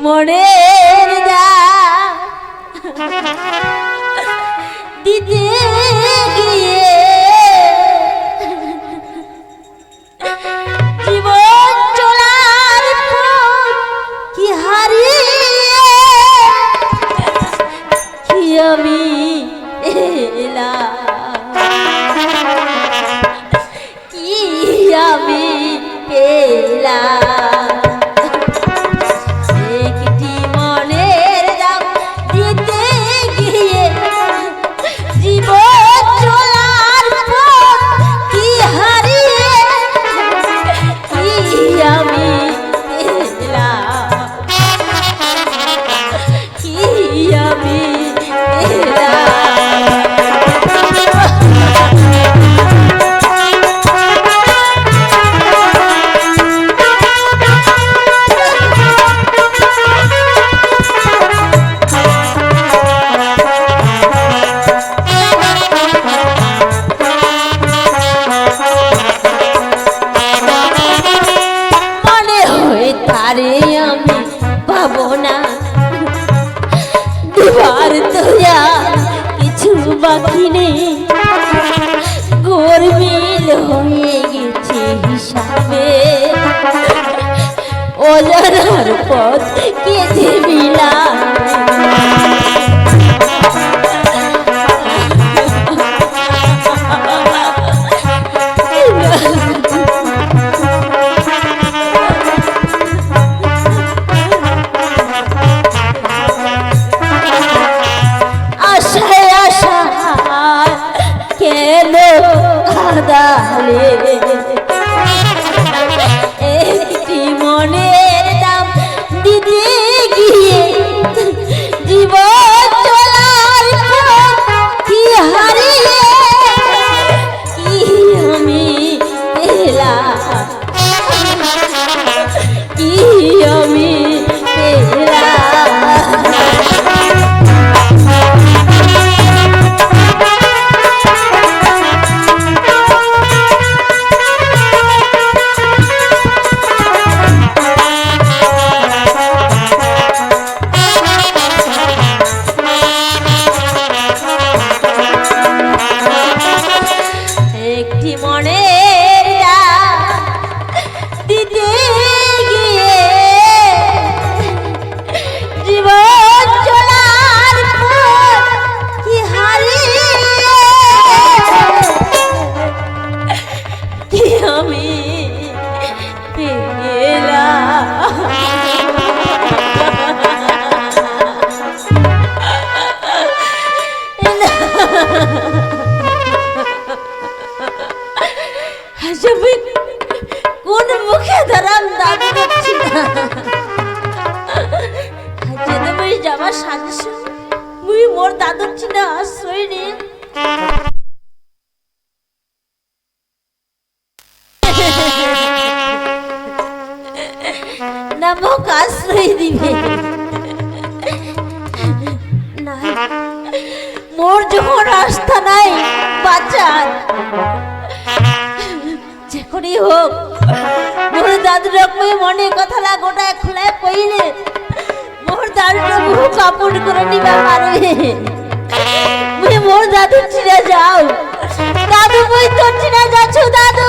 মরে দিদি প্রভু কাপড় করে নিবার পারবে মুই মোর দাদু চিনা যাও। দাদু মুই তোর চিনা যাচ্ছ, দাদু।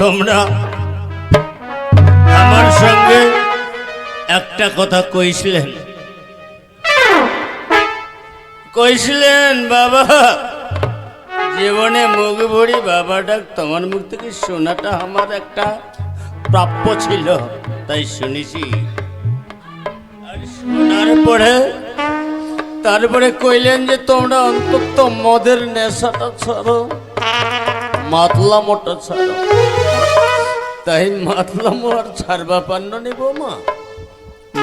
তোমরা আমার সঙ্গে একটা কথা কইছিলেন। কইছিলেন, বাবা, জীবনে মুখ ভরি বাবাটা তোমার মুখ থেকে শোনাটা আমার একটা প্রাপ্য ছিল, তাই শুনেছি। আর শোনার পরে, তারপরে কইলেন যে, তোমরা অন্তত মদের নেশাটা ছাড়ো মাতলা মোটা ছাড়ো। তাই মাতলাম আর সার্বাপান্ন নেব মা।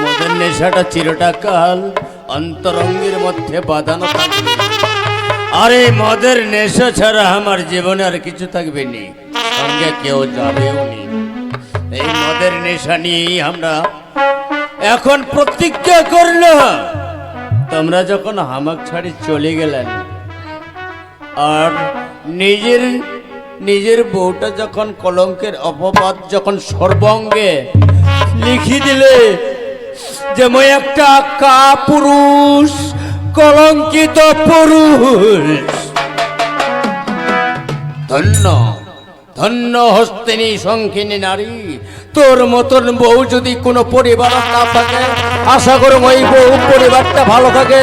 মদের নেশাটা চিরটা কাল, অন্তরঙ্গের মধ্যে বাঁধানো থাকবে। আর এই মদের নেশা ছাড়া আমার জীবনে আর কিছু থাকবে নি, সঙ্গে কেউ যাবেও নি। এই মদের নেশা নিয়েই আমরা এখন প্রতিজ্ঞা করল তোমরা যখন হামাক ছাড়ি চলে গেলেন, আর নিজের নিজের বউটা যখন কলঙ্কের অপবাদ যখন সর্বঙ্গে লিখি দিলে যে মই একটা কাপুরুষ কলঙ্কিত পুরুষ। ধন্য ধন্য হস্তিনী সংখিনী নারী, তোর মতন বউ যদি কোনো পরিবার না থাকে, আশা করো ওই বউ পরিবারটা ভালো থাকে।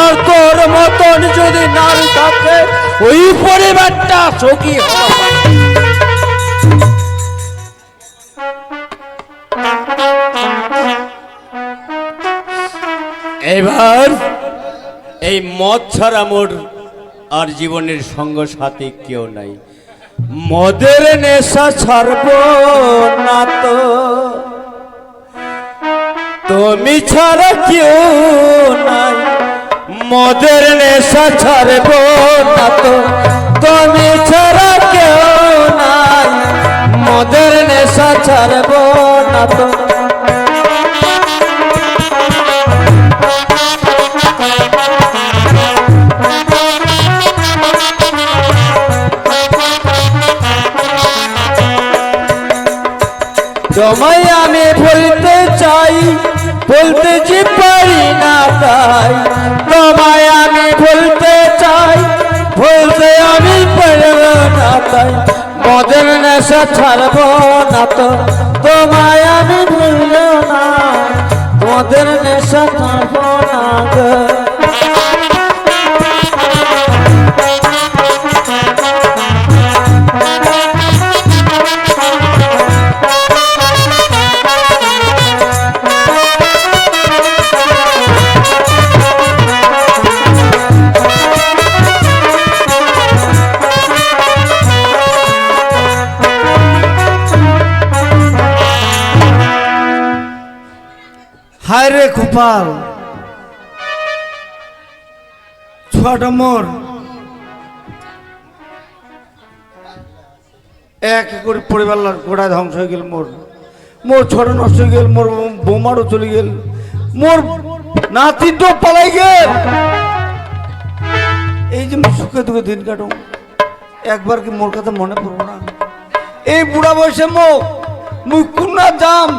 আর তোর মতন যদি নারী থাকে ওই পরিবারটা সুখী এবার এই মদ ছাড়া মোর আর জীবনের সঙ্গ সাথী কেউ নাই। মদের নেশা ছাড়ব না তো। তুমি ছাড়া কেউ নাই। মদের নেশা ছাড়ব না তো। তুমি ছাড়া কেউ নাই। মদের নেশা ছাড়ব না তো। তোমায় আমি বলতে চাই, বলতে যে পারি না তাই। তোমায় আমি বলতে চাই, বলতে আমি পারব না মদের নেশা ছাড়ব না তো, তোমায় আমি ভুলব না। মদের নেশা ছাড়ব না গোপাল। ছুয়াটা মোর। এক করে পরিবার গোড়ায় ধ্বংস হয়ে গেল মোর। মোর ছোট নষ্ট হয়ে গেল, মোর বোমারও চলে গেল। মোর নাতিটো পালাই গেল। এই যে সুখে দুঃখে দিন কাটো একবার কি মোর কথা মনে পড়ব না? এই বুড়া বয়সে মুখ মুখ কুন্না জাম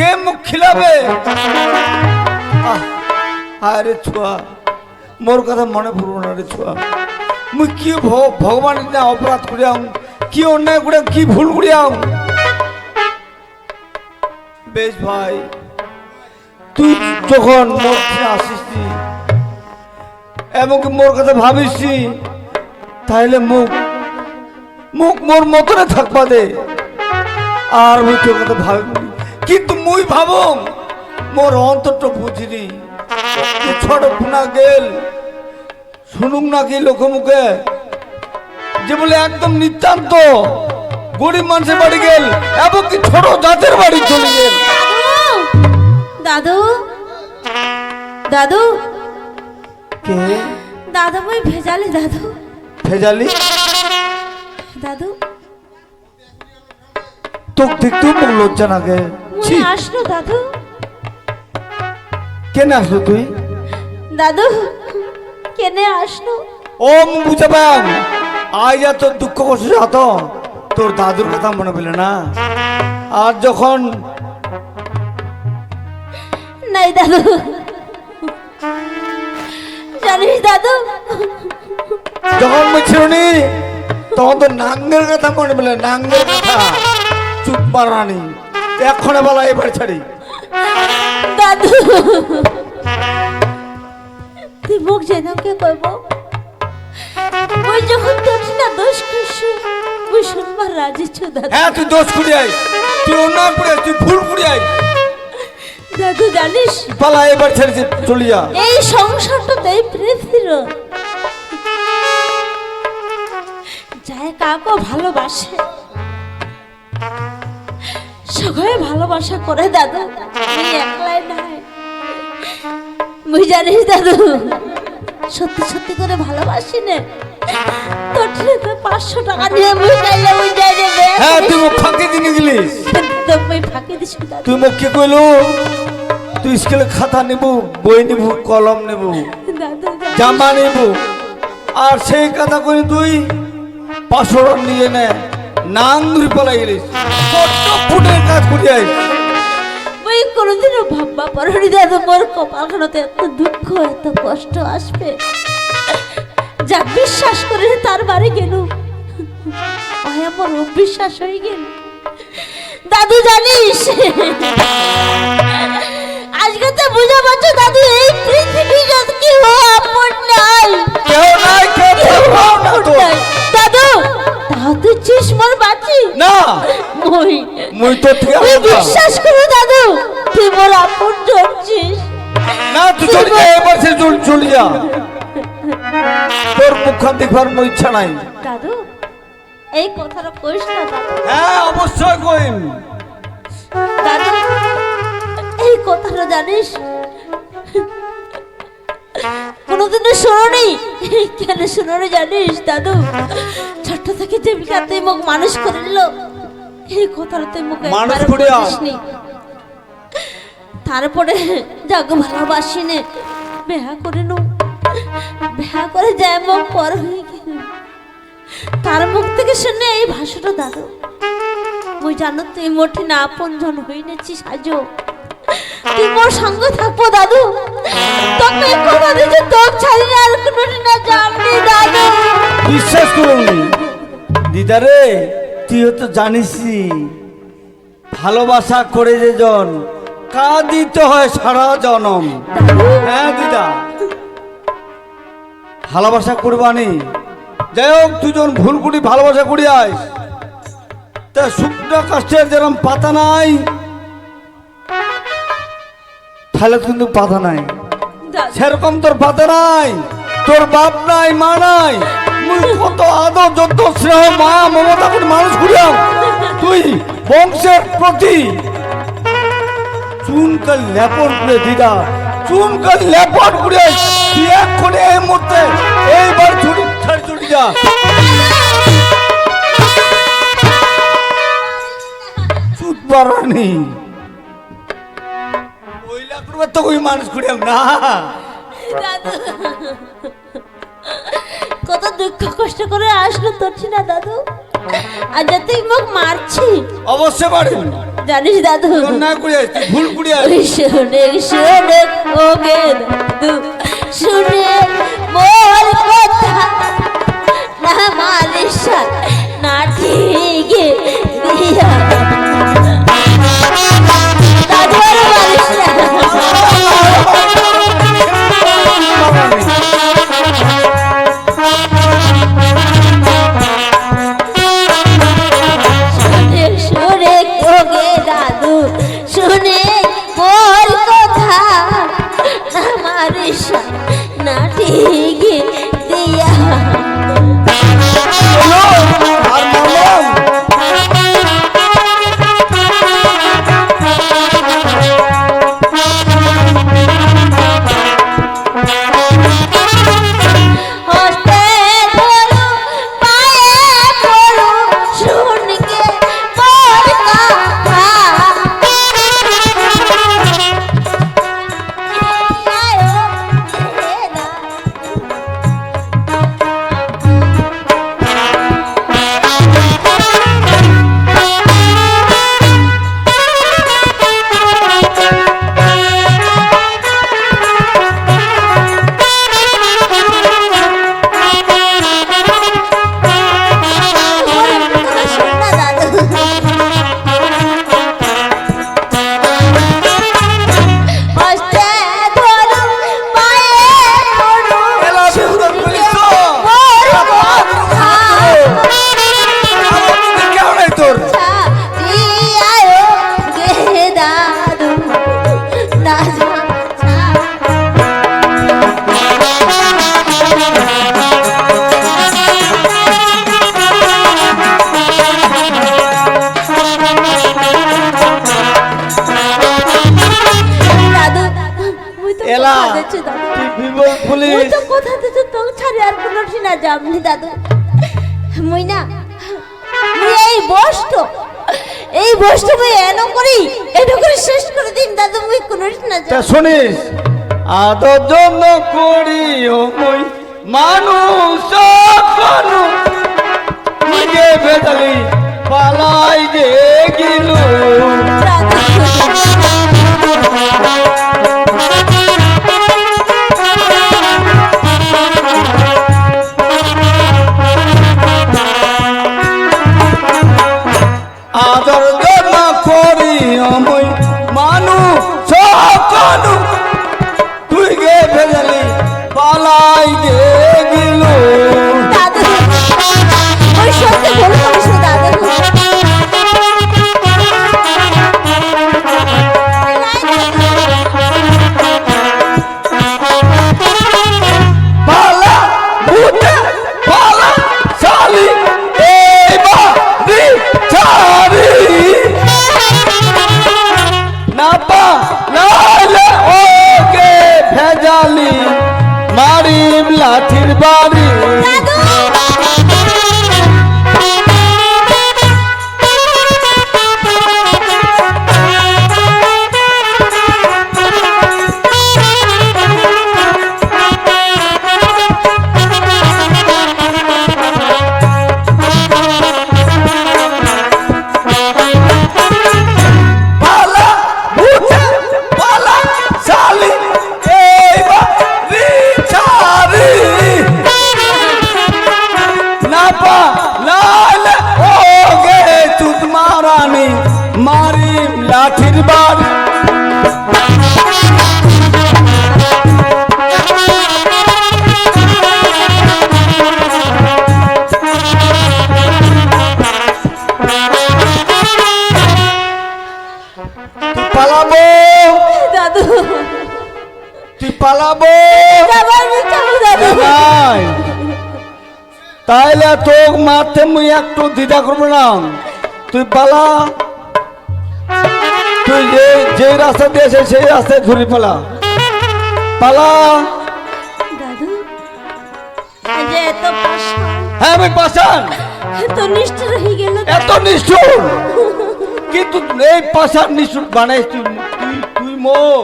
কে মুখ খিলাবে? হায় ছুয়া, মোর কথা মনে পড়ব না রে ছুয়া। মুই কি ভগবানের না অপরাধ করিয়াম, কি অন্যায় করিয়াম, কি ভুল করিয়াম? বেশ ভাই, তুই যখন মোর আসিস এমনকি মোর কথা ভাবিস তাহলে মুখ মুখ মোর মতনে থাকবা দে। আর মুই তোর কথা ভাবি কিন্তু মুই ভাবম মোর অন্তরটা বুঝিনি। ছোট পুনা গেল শুনুক নাকি লোক মুখে যে বলে একদম নিতান্ত গরিব মানুষের বাড়ি গেল এবং কি ছোট জাতের বাড়ি চলে গেল। দাদু দাদু। কে? দাদু মই ভেজালি দাদু। ভেজালি? দাদু। তোকে দেখতেও লজ্জা নাগে মই আসলো দাদু। কেন আসলো তুই? দাদু কেনে আসলো? ও মু বুঝে পাম আজ তোর দুঃখ কষ্ট যত তোর দাদুর কথা মনে পেলে না। আর যখন নাই দাদু। জানিস দাদু? যখন মুই ছিলনি তখন তো নাঙ্গের কথা মনে পেলে নাঙ্গের কথা। চুপ মারানি এক্ষণে বলা এবার ছাড়ি। দাদু। তুই মুখ যেন কে কইব মই যখন তোর না দোষ মই শুনবার রাজি ছো দাদু। হ্যাঁ তুই দোষ করি আই তুই অন্যায় করে তুই ভুল করি আই দাদু জানিস? পালা এবার ছেড়ে চে- চলি যা। এই সংসারটা তাই পৃথিবীর। যায় কাকও ভালোবাসে। সবাই ভালোবাসা করে দাদু। আমি একলাই নাই মুই জানিস দাদু সত্যি সত্যি করে ভালোবাসি নে। তোর পাঁচশো টাকা নিয়ে মুই চাইলে মুই যাই রে হ্যাঁ তুই মুখ ফাঁকি দিনে গেলিস। তো ফাঁকি দিছি তুই মুখ কি কইলু? তুই স্কুলে খাতা নেব বই নেব কলম নেব জামা নেব আর সেই কথা কই তুই পাঁচশো টাকা নিয়ে কাজ ওই ভাববা পরহরি মোর এত দুঃখ, এত কষ্ট আসবে। যা বিশ্বাস করে তার বাড়ি গেল। আমার অবিশ্বাস হয়ে গেল। দাদু জানিস মুই তো ঠিক আছে বিশ্বাস করো দাদু তুই মোর আপন জনছিস না তুই চলে যা এবার সে চলে যা। তোর মুখখান দেখবার মোর ইচ্ছা নাই। দাদু এই কথাটা কইস না হ্যাঁ অবশ্যই কইম। দাদু এই কথাটা জানিস? কোনোদিনও শোনি কেন শোনো জানিস দাদু? ছোট্ট থেকে তুই মুখ মানুষ করে নিল এই কথাটা তুই মুখ মানুষ করিয়া? তারপরে যাগ ভালোবাসি নে বেহা করে নো বেহা করে যায় মুখ পর হয়ে গেল। তার মুখ থেকে শুনে এই ভাষাটা দাদু মুই জানো তুই মোটে না আপন জন হই নেছিস আজও। তুই মোর সঙ্গে থাকব দাদু। তোকে কথা দিচ্ছি তোকে ছাড়ি না আর কোনো না যাবনি দাদু। বিশ্বাস করুন দিদা রে তুই তো জানিসই ভালোবাসা করে যে জন কা দিতে হয় সারা জনম। হ্যাঁ দিদা? ভালোবাসা করবানি। যাই হোক দুজন ভুল করি ভালোবাসা করি আয় তা শুকনো কাষ্টের যেরকম পাতা নাই তাহলে কিন্তু পাতা নাই। সেরকম তোর পাতা নাই তোর বাপ নাই মা নাই। কত আদর যত স্নেহ, মা, মমতা করে মানুষ করিয়াম তুই বংশের প্রতি চুনকাল লেপন করে দিদা চুনকাল লেপন করে তুই এক্ষুনি এই মুহূর্তে এইবার ছুটি ছাড় ছুটি যা। চুত পারানি ওই তো ওই মানুষ করিয়াম না। কত দুঃখ কষ্ট করে আসলো তোর না দাদু? আজ তুই মুখ মারছি। অবশ্যই পারেন। জানিস দাদু? না করিয়াস তুই ভুল করিয়াস ওই শুনে শুনে ওগে দাদু। শুনে মোর কথা না মালিশ না ঠিক দিয়া। দাদু আর মালিশ না। মুই না তা শুনিস আদর জন্য করি মই মানুষ নিজে বেদালি পালাই যে গিল তাইলে তোক মারতে মুই একটু দ্বিধা করব না। তুই পালা। তুই যে যে রাস্তা দিয়েছে সেই রাস্তায় ঘুরে পালা। পালা। হ্যাঁ আমি পাশান এত নিষ্ঠুর কিন্তু এই পাশার নিষ্ঠুর বানাইস তুই তুই তুই মুখ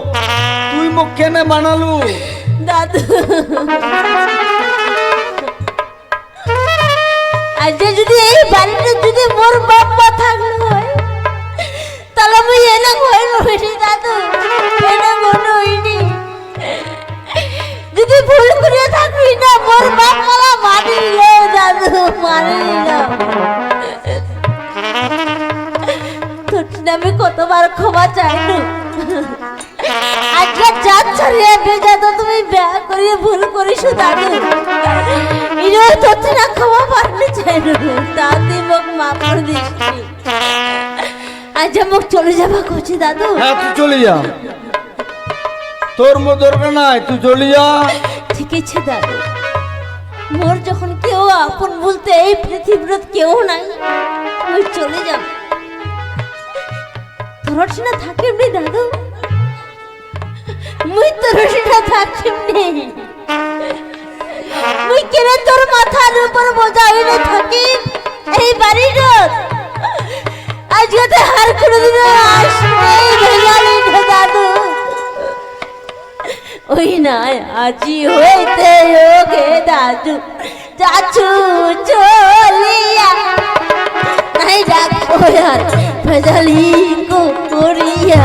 তুই মুখ কেনে বানালু? দাদু। আজ যদি এই বাড়িতে যদি মোর বাপ মা থাকল হয়, তাহলে মুই এনে ঘর রইনি দাদু। এনে ঘর রইনি যদি ভুল করে থাকবি না, মোর বাপ মালা মারি নিল দাদু মারি নিল নামে কতবার ক্ষমা চাইলু আজকে চাঁদ ছড়িয়ে ভেজা তো তুমি বিয়া করিয়ে ভুল তোর না ক্ষমা পারতে চাইলু দাদি মোক মাফ করে আজ মোক চলে যাবা দাদু। হ্যাঁ তুই চলে যা। তোর মো দরকার নাই তুই চলে যা। ঠিক আছে দাদু। মোর যখন কেউ আপন বলতে এই পৃথিবীর কেউ নাই ওই চলে যাব তোর না থাকিবনি দাদু? মুই তোর না থাকিবনি মুই কেন তোর মাথার উপর বোঝা হইলে থাকি? এই বাড়ির আজকে হার কোনোদিন আসবে ভেঙালি না দাদু ওই নাই আজি হইতে ওগে দাদু চাচু চলিয়া। নাই রাখো আর ভজলি করিয়া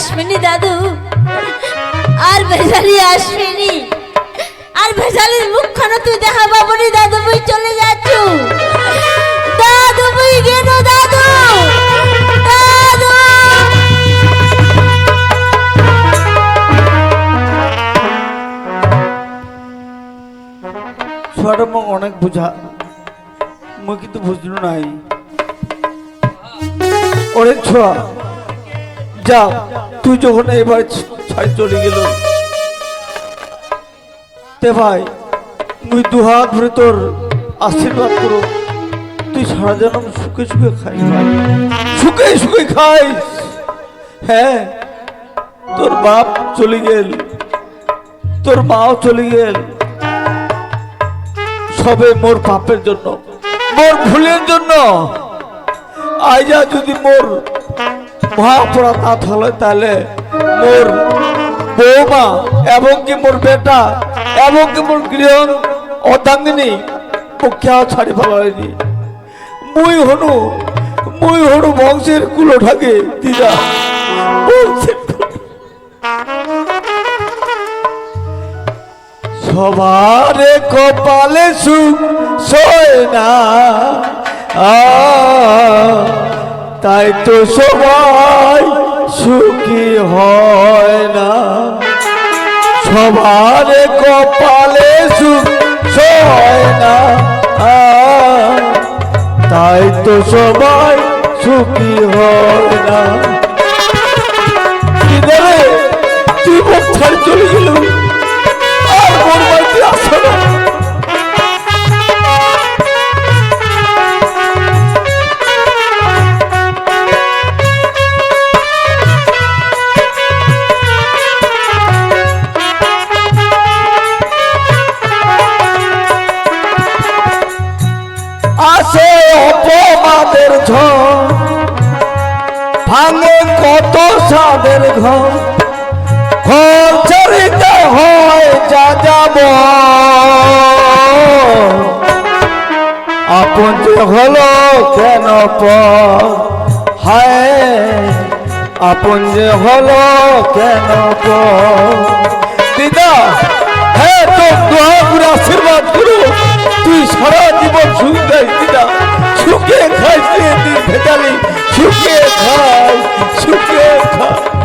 আসবেনি দাদু। আর ভেজালি আসবেনি। আর ভেজালির মুখখানা তুই দেখা পাবনি দাদু, মুই চলে যাচ্ছ। দাদু, মুই গেল দাদু। অনেক বুঝা। মই কিন্তু বুঝলো নাই। ওরে ছোয়া। যা তুই যখন এবার ছাই চলে গেল, তে ভাই মুই দুহাত ভরে তোর আশীর্বাদ করো। তুই সারা জনম সুখে সুখে খাই ভাই। সুখে সুখে খাই। হ্যাঁ তোর বাপ চলে গেল, তোর মাও চলে গেল। সবে মোর পাপের জন্য, মোর ভুলের জন্য। আইজা যদি মোর মহাপরাধ না থাকলে তাহলে মোর বৌমা এবং কি মোর বেটা এবং কি মোর গৃহ অর্ধাঙ্গিনী পক্ষে ছাড়ি ফেলায়নি মুই হনু মুই হনু বংশের কুলো ঢাকে দিদা সবারে কপালে সুখ সয় না। আ, তাই তো সবাই সুখী হয় না। সবার কপালে সুখ সয় না। তাই তো সবাই সুখী হয় না। তুই চলে গেল আর না। সাদের ঘর। ঘর চরিতে হয় যা যাব আপন যে হলো কেন হায়, আপন যে হলো কেন দিদা হ্যাঁ তো দোয়া আশীর্বাদ করো। তুই সারা জীবন দেয়, দিদা। সুখে খাই সুখে খাই শুকিয়ে খাই